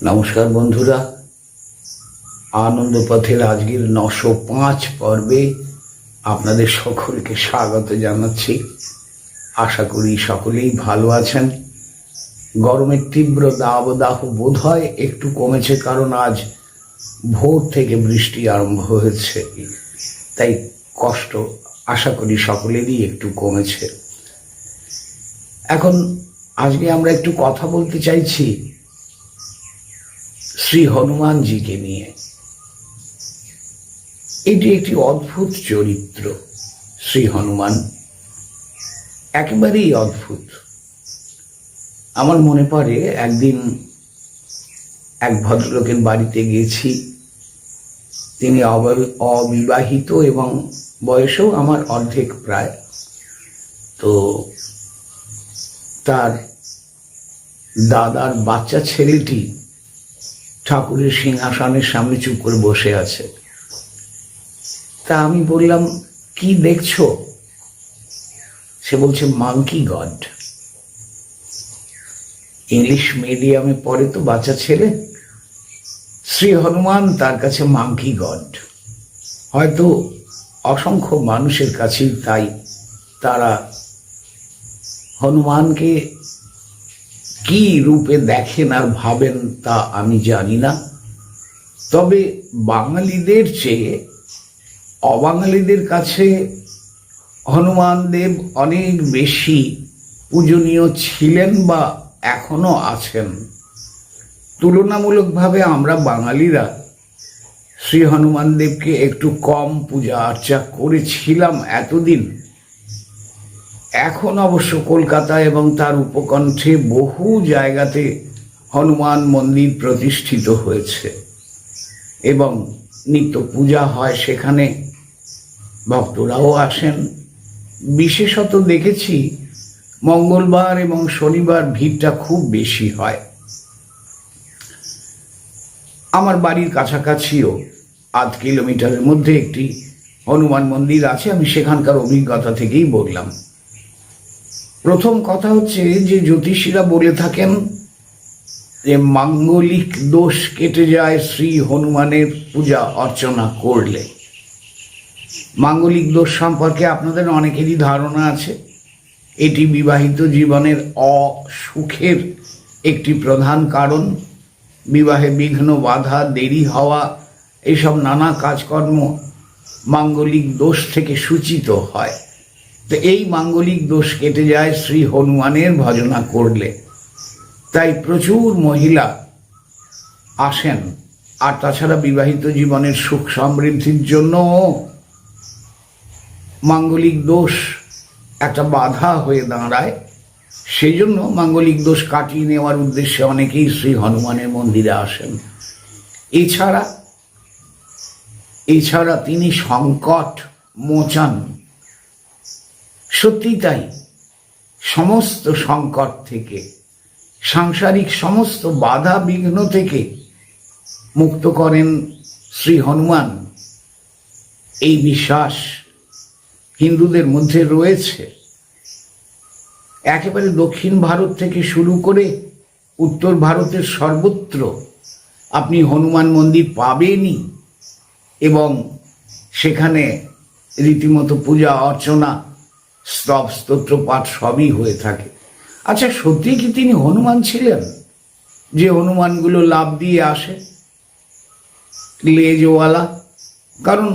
নমস্কার বন্ধুরা। আনন্দ পথের আজকের নশো পাঁচ পর্বে আপনাদের সকলকে স্বাগত জানাচ্ছি। আশা করি সকলেই ভালো আছেন। গরমের তীব্র দাবদাহ বোধ হয় একটু কমেছে কারণ আজ ভোর থেকে বৃষ্টি আরম্ভ হয়েছে। তাই কষ্ট আশা করি সকলেরই একটু কমেছে। এখন আজকে আমরা একটু কথা বলতে চাইছি শ্রী হনুমানজিকে নিয়ে। এটি একটি অদ্ভুত চরিত্র, শ্রী হনুমান। একেবারেই অদ্ভুত। আমার মনে পড়ে, একদিন এক ভদ্রলোকের বাড়িতে গেছি। তিনি অব- অবিবাহিত এবং বয়সেও আমার অর্ধেক প্রায়। তো তার দাদার বাচ্চা ছেলেটি ঠাকুরের সিংহাসনের সামনে চুপ করে বসে আছে। তা আমি বললাম, কি দেখছ? সে বলছে মাঙ্কি গড ইংলিশ মিডিয়ামে পড়ে তো বাচ্চা ছেলে, শ্রী হনুমান তার কাছে মাঙ্কি গড হয়তো অসংখ্য মানুষের কাছেই তাই, তারা হনুমানকে কি রূপে দেখেন আর ভাবেন তা আমি জানি না। তবে বাঙালিদের চেয়ে অবাঙালিদের কাছে হনুমান দেব অনেক বেশি পূজনীয় ছিলেন বা এখনও আছেন। তুলনামূলকভাবে আমরা বাঙালিরা শ্রী হনুমান দেবকে একটু কম পূজা আর্চা করেছিলাম এতদিন। এখন অবশ্য কলকাতা এবং তার উপকণ্ঠে বহু জায়গাতে হনুমান মন্দির প্রতিষ্ঠিত হয়েছে এবং নিত্য পূজা হয় সেখানে। ভক্তরাও আসেন। বিশেষত দেখেছি মঙ্গলবার এবং শনিবার ভিড়টা খুব বেশি হয়। আমার বাড়ির কাছাকাছিও আধ কিলোমিটারের মধ্যে একটি হনুমান মন্দির আছে, আমি সেখানকার অভিজ্ঞতা থেকেই বললাম। প্রথম কথা হচ্ছে যে জ্যোতিষীরা বলে থাকেন যে মাঙ্গলিক দোষ কেটে যায়, শ্রী হনুমানের পূজা অর্চনা করলে। মাঙ্গলিক দোষ সম্পর্কে আপনাদের অনেকেরই ধারণা আছে। এটি বিবাহিত জীবনের অসুখের একটি প্রধান কারণ। বিবাহে বিঘ্ন, বাধা, দেরি হওয়া এইসব নানা কাজকর্ম মাঙ্গলিক দোষ থেকে সূচিত হয়। তো এই মাঙ্গলিক দোষ কেটে যায় শ্রী হনুমানের ভজনা করলে। তাই প্রচুর মহিলা আসেন, আর তাছাড়া বিবাহিত জীবনের সুখ সমৃদ্ধির জন্য মাঙ্গলিক দোষ একটা বাধা হয়ে দাঁড়ায়। সেই জন্য মাঙ্গলিক দোষ কাটিয়ে নেওয়ার উদ্দেশ্যে অনেকেই শ্রী হনুমানের মন্দিরে আসেন। এছাড়া এছাড়া তিনি সংকট মোচান সত্যি তাই। সমস্ত সংকট থেকে, সাংসারিক সমস্ত বাধা বিঘ্ন থেকে মুক্ত করেন শ্রী হনুমান। এই বিশ্বাস হিন্দুদের মধ্যে রয়েছে। একেবারে দক্ষিণ ভারত থেকে শুরু করে উত্তর ভারতের সর্বত্র আপনি হনুমান মন্দির পাবেনই এবং সেখানে রীতিমতো পূজা অর্চনা স্তব স্তোত্র পাঠ সবই হয়ে থাকে। আচ্ছা সত্যি কি তিনি হনুমান ছিলেন? যে হনুমানগুলো লাভ দিয়ে আসে, লেজওয়ালা? কারণ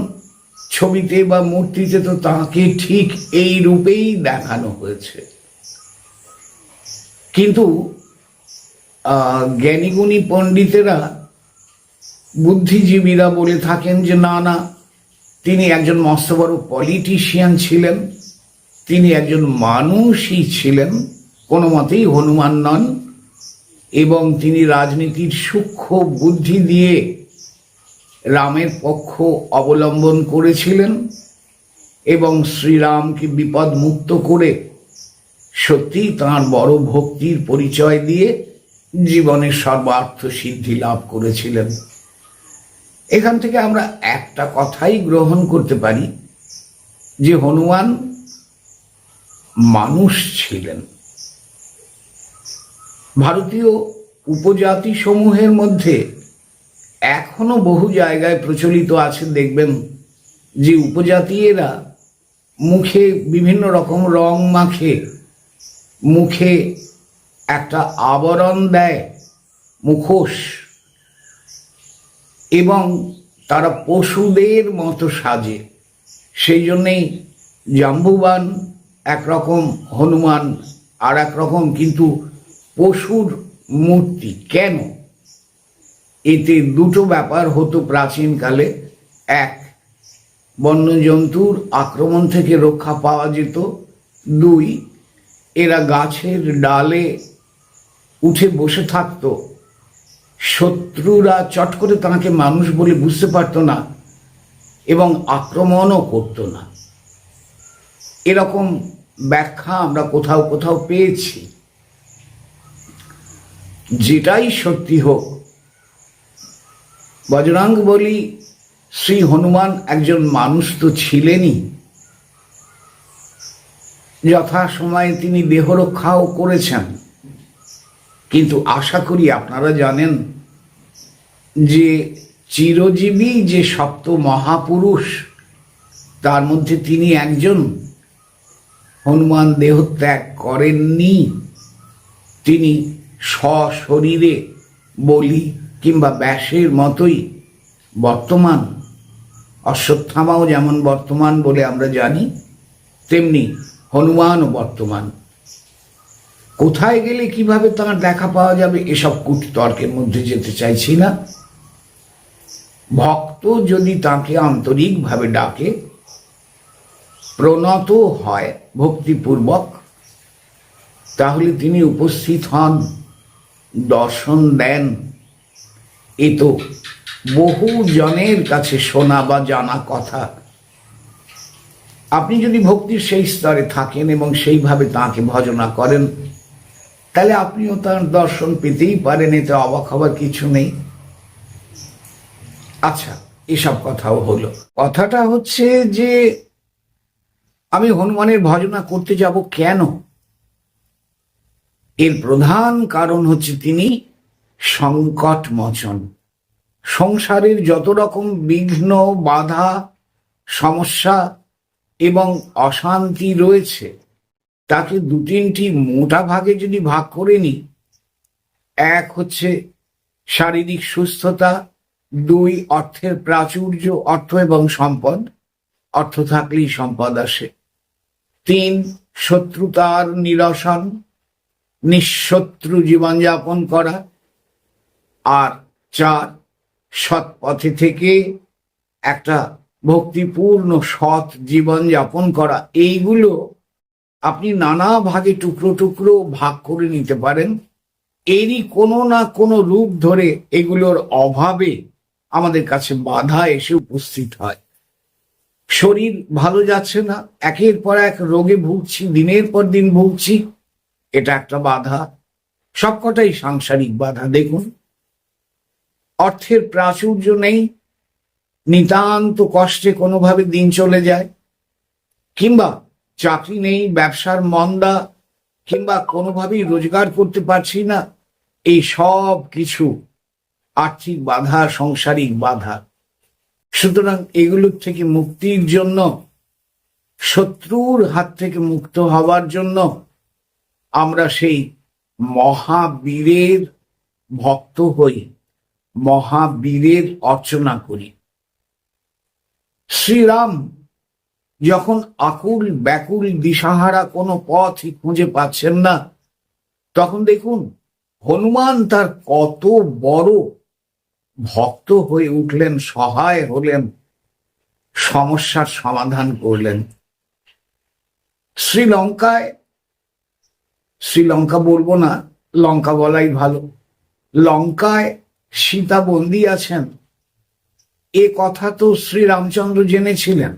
ছবিতে বা মূর্তিতে তো তাকে ঠিক এই রূপেই দেখানো হয়েছে। কিন্তু জ্ঞানীগুণী পণ্ডিতেরা বুদ্ধিজীবীরা বলে থাকেন যে, না না, তিনি একজন মস্ত বড় পলিটিশিয়ান ছিলেন। তিনি একজন মানুষই ছিলেন, কোনো মতেই হনুমান নন, এবং তিনি রাজনীতির সূক্ষ্ম বুদ্ধি দিয়ে রামের পক্ষ অবলম্বন করেছিলেন এবং শ্রীরামকে বিপদ মুক্ত করে সত্যি তাঁর বড় ভক্তির পরিচয় দিয়ে জীবনের সর্বার্থ সিদ্ধি লাভ করেছিলেন। এখান থেকে আমরা একটা কথাই গ্রহণ করতে পারি যে হনুমান মানুষ ছিলেন। ভারতীয় উপজাতি সমূহের মধ্যে এখনও বহু জায়গায় প্রচলিত আছে, দেখবেন যে উপজাতীয়রা মুখে বিভিন্ন রকম রং মাখে, মুখে একটা আবরণ দেয়, মুখোশ, এবং তারা পশুদের মতো সাজে। সেই জন্যেই জাম্বুবান একরকম হনুমান আর এক রকম কিন্তু পশুর মূর্তি। কেন? এতে দুটো ব্যাপার হতো প্রাচীনকালে। এক, বন্যজন্তুর আক্রমণ থেকে রক্ষা পাওয়া যেত। দুই, এরা গাছের ডালে উঠে বসে থাকতো। শত্রুরা চট করে তাকে মানুষ বলে বুঝতে পারতো না এবং আক্রমণও করতো না। এরকম ব্যাখ্যা আমরা কোথাও কোথাও পেয়েছি। যেটাই সত্যি হোক বজরাঙ্গ বলি, শ্রী হনুমান একজন মানুষ তো ছিলেনই। যথাসময়ে তিনি দেহরক্ষাও করেছেন। কিন্তু আশা করি আপনারা জানেন যে চিরজীবী যে সপ্ত মহাপুরুষ, তার মধ্যে তিনি একজন। হনুমান দেহত্যাগ করেননি। তিনি সশরীরে বলি কিংবা ব্যাসের মতোই বর্তমান। অশ্বত্থামাও যেমন বর্তমান বলে আমরা জানি, তেমনি হনুমানও বর্তমান। কোথায় গেলে কীভাবে তার দেখা পাওয়া যাবে এসব কুটতর্কের মধ্যে যেতে চাইছি না। ভক্ত যদি তাকে আন্তরিকভাবে ডাকে প্রণত হয়, ভক্তিপূর্বক, তাহলে তিনি উপস্থিত হন, দর্শন দেন। এ তো বহু জনের কাছে শোনা বা জানা কথা। আপনি যদি ভক্তির সেই স্তরে থাকেন এবং সেইভাবে তাকে ভজনা করেন, তাহলে আপনিও তার দর্শন পেতেই পারেন, এতে অবাক হবার কিছু নেই। আচ্ছা এসব কথাও হলো। কথাটা হচ্ছে যে আমি হনুমানের ভজনা করতে যাব কেন? এর প্রধান কারণ হচ্ছে তিনি সংকট মোচন সংসারের যত রকম বিঘ্ন, বাধা, সমস্যা এবং অশান্তি রয়েছে, তাকে দু তিনটি মোটা ভাগে যদি ভাগ করে নিই, এক হচ্ছে শারীরিক সুস্থতা, দুই অর্থের প্রাচুর্য, অর্থ এবং সম্পদ, অর্থ থাকলেই সম্পদ আসে। তিন শত্রুতার নিরসন, নিঃশত্রু জীবনযাপন করা, আর চার সৎ পথে থেকে একটা ভক্তিপূর্ণ সৎ জীবন যাপন করা। এইগুলো আপনি নানা ভাগে টুকরো টুকরো ভাগ করে নিতে পারেন। এরই কোনো না কোনো রূপ ধরে এগুলোর অভাবে আমাদের কাছে বাধা এসে উপস্থিত হয়। শরীর ভালো যাচ্ছে না, একের পর এক রোগে ভুগছি, দিনের পর দিন ভুগছি, এটা একটা বাধা। সবকটাই সাংসারিক বাধা, দেখুন। অর্থের প্রাচুর্য নেই, নিতান্ত কষ্টে কোনোভাবে দিন চলে যায়। কিংবা চাকরি নেই, ব্যবসার মন্দা, কিংবা কোনোভাবেই রোজগার করতে পারছি না, এই সব কিছু আর্থিক বাধা, সংসারিক বাধা। সুতরাং এগুলোর থেকে মুক্তির জন্য, শত্রুর হাত থেকে মুক্ত হওয়ার জন্য আমরা সেই মহাবীরের ভক্ত হই, মহাবীরের অর্চনা করি। শ্রীরাম যখন আকুল ব্যাকুল দিশাহারা কোনো পথই খুঁজে পাচ্ছেন না, তখন দেখুন, হনুমান তার কত বড় ভক্ত হয়ে উঠলেন, সহায় হলেন, সমস্যার সমাধান করলেন। শ্রীলঙ্কায়, শ্রীলঙ্কা বলব না, লঙ্কা বলাই ভালো। লঙ্কায় সীতা বন্দী আছেন। এ কথা তো শ্রীরামচন্দ্র জেনেছিলেন।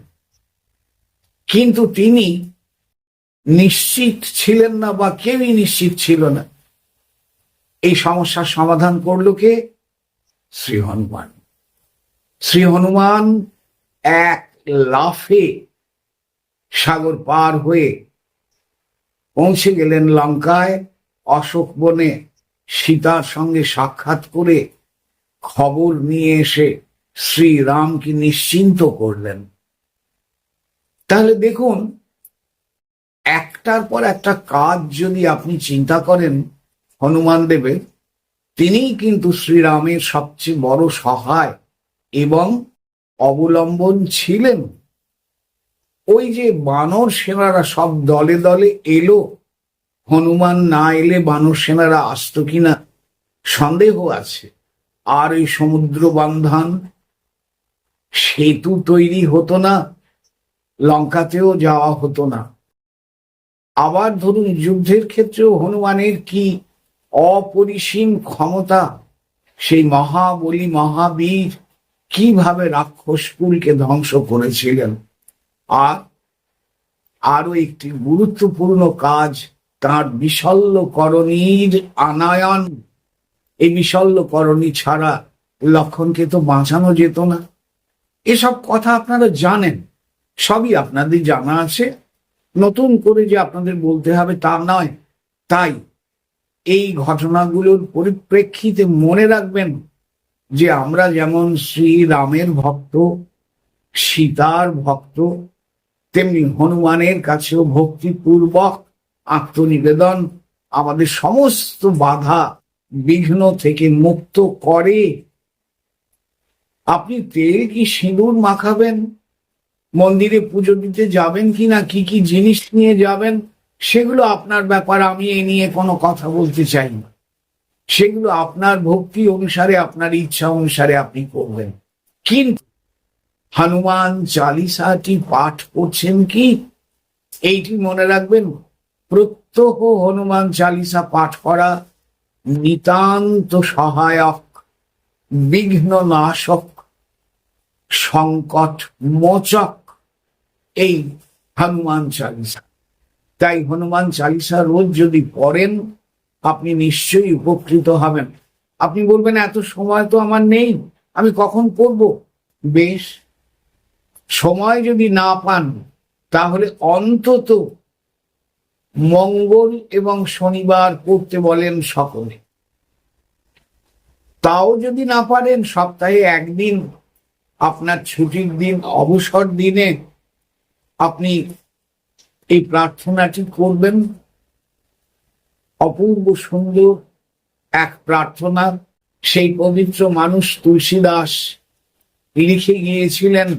কিন্তু তিনি নিশ্চিত ছিলেন না বা কেউই নিশ্চিত ছিল না। এই সমস্যার সমাধান করল কে? শ্রী হনুমান। শ্রী হনুমান এক লাফে সাগর পার হয়ে পৌঁছে গেলেন লঙ্কায়। অশোক বনে সীতার সঙ্গে সাক্ষাৎ করে খবর নিয়ে এসে শ্রীরামকে নিশ্চিন্ত করলেন। তাহলে দেখুন, একটার পর একটা কাজ যদি আপনি চিন্তা করেন, হনুমান দেবের তিনিই কিন্তু শ্রীরামের সবচেয়ে বড় সহায় এবং অবলম্বন ছিলেন। ওই যে বানর সেনারা সব দলে দলে এলো, হনুমান না এলে বানর সেনারা আসতো কিনা সন্দেহ আছে। আর এই সমুদ্র বান্ধান সেতু তৈরি হতো না, লঙ্কাতেও যাওয়া হতো না। আবার ধরুন যুদ্ধের ক্ষেত্রেও হনুমানের কি অপরিসীম ক্ষমতা। সেই মহাবলী মহাবীর কীভাবে রাক্ষসকুলকে ধ্বংস করেছিলেন? আর আরও একটি গুরুত্বপূর্ণ কাজ, তার বিশল্যকরণীর আনায়ন। এই বিশল্যকরণী ছাড়া লক্ষণকে তো বাঁচানো যেত না। এসব কথা আপনারা জানেন, সবই আপনাদের জানা আছে। নতুন করে যে আপনাদের বলতে হবে তা নয়, তাই এই ঘটনাগুলোর পরিপ্রেক্ষিতে মনে রাখবেন যে আমরা যেমন শ্রীরামের ভক্ত, সীতার ভক্ত, তেমনি হনুমানের কাছেও ভক্তিপূর্বক আত্মনিবেদন, আমাদের সমস্ত বাধা বিঘ্ন থেকে মুক্ত করে। আপনি তেল কি সিঁদুর মাখাবেন? মন্দিরে পুজো দিতে যাবেন কি না কি কি জিনিস নিয়ে যাবেন? সেগুলো আপনার ব্যাপার, আমি এ নিয়ে কোনো কথা বলতে চাই না। সেগুলো আপনার ভক্তি অনুসারে, আপনার ইচ্ছা অনুসারে আপনি করবেন। কিন্তু হনুমান চালিসাটি পাঠ করছেন কি? এইটি মনে রাখবেন, প্রত্যহ হনুমান চালিসা পাঠ করা নিতান্ত সহায়ক, বিঘ্ন নাশক, সংকট মোচক, এই হনুমান চালিসা। তাই হনুমান চালিসা রোজ যদি পড়েন, আপনি নিশ্চয়ই উপকৃত হবেন। আপনি বলবেন, এত সময় তো আমার নেই, আমি কখন পড়ব? বেশ, সময় যদি না পান, তাহলে অন্তত মঙ্গল এবং শনিবার পড়তে বলেন সকলে। তাও যদি না পারেন, সপ্তাহে একদিন, আপনার ছুটির দিন, অবসর দিনে, আপনি এই প্রার্থনাটি করবেন। অপূর্ব সুন্দর এক প্রার্থনা। সেই পবিত্র মানুষ তুলসীদাস, লিখে গিয়েছিলেন।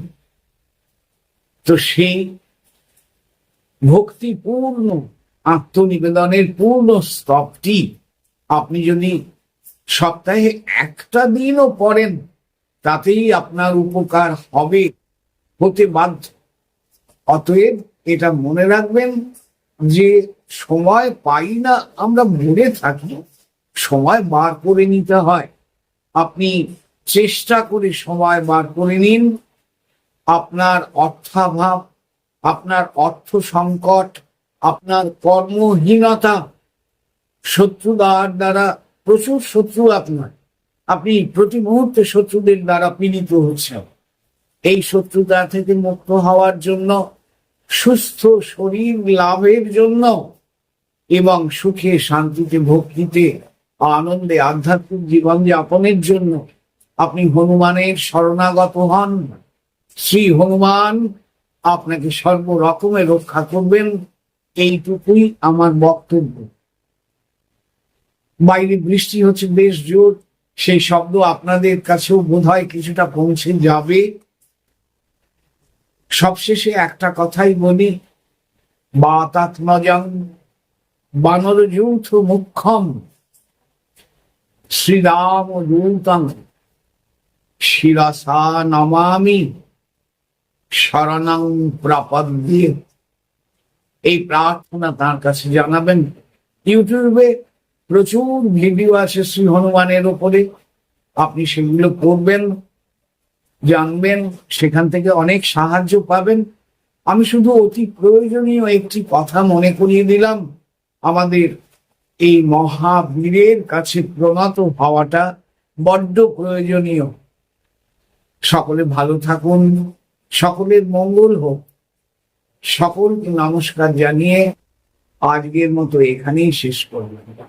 তো সেই ভক্তিপূর্ণ, আত্মনিবেদনের পূর্ণ স্তবটি আপনি যদি সপ্তাহে একটা দিনও পড়েন, তাতেই আপনার উপকার হবে, হতে বাধ্য। অতএব এটা মনে রাখবেন যে সময় পাই না, আমরা মরে থাকি। সময় বার করে নিতে হয়। আপনি চেষ্টা করে সময় বার করে নিন। আপনার অর্থাভাব, আপনার অর্থ সংকট, আপনার কর্মহীনতা শত্রু শত্রুদার দ্বারা প্রচুর শত্রু আপনার। আপনি প্রতি মুহূর্তে শত্রুদের দ্বারা পীড়িত হচ্ছেন। এই শত্রুতা থেকে মুক্ত হওয়ার জন্য, সুস্থ শরীর লাভের জন্য এবং সুখে শান্তিতে, ভক্তিতে, আনন্দে, আধ্যাত্মিক জীবন যাপনের জন্য আপনি হনুমানের শরণাগত হন। শ্রী হনুমান আপনাকে সর্বরকমে রক্ষা করবেন। এইটুকুই আমার বক্তব্য। বাইরে বৃষ্টি হচ্ছে, বেশ জোর। সেই শব্দ আপনাদের কাছেও বোধ কিছুটা পৌঁছে যাবে। সবশেষে একটা কথাই বলি। বাতাত্মজং বানর যৌথ মুখ্যম শ্রীরাম দূতং শিরসা নমামি শরণং প্রাপদ্যে। এই প্রার্থনা তার কাছে জানাবেন। ইউটিউবে প্রচুর ভিডিও আছে শ্রী হনুমানের ওপরে আপনি সেগুলো করবেন। জানবেন, সেখান থেকে অনেক সাহায্য পাবেন। আমি শুধু অতি প্রয়োজনীয় একটি কথা মনে করিয়ে দিলাম। আমাদের এই মহাবীরের কাছে প্রণত হওয়াটা বড্ড প্রয়োজনীয়। সকলে ভালো থাকুন, সকলের মঙ্গল হোক। সকলকে নমস্কার জানিয়ে আজকের মতো এখানেই শেষ করলাম।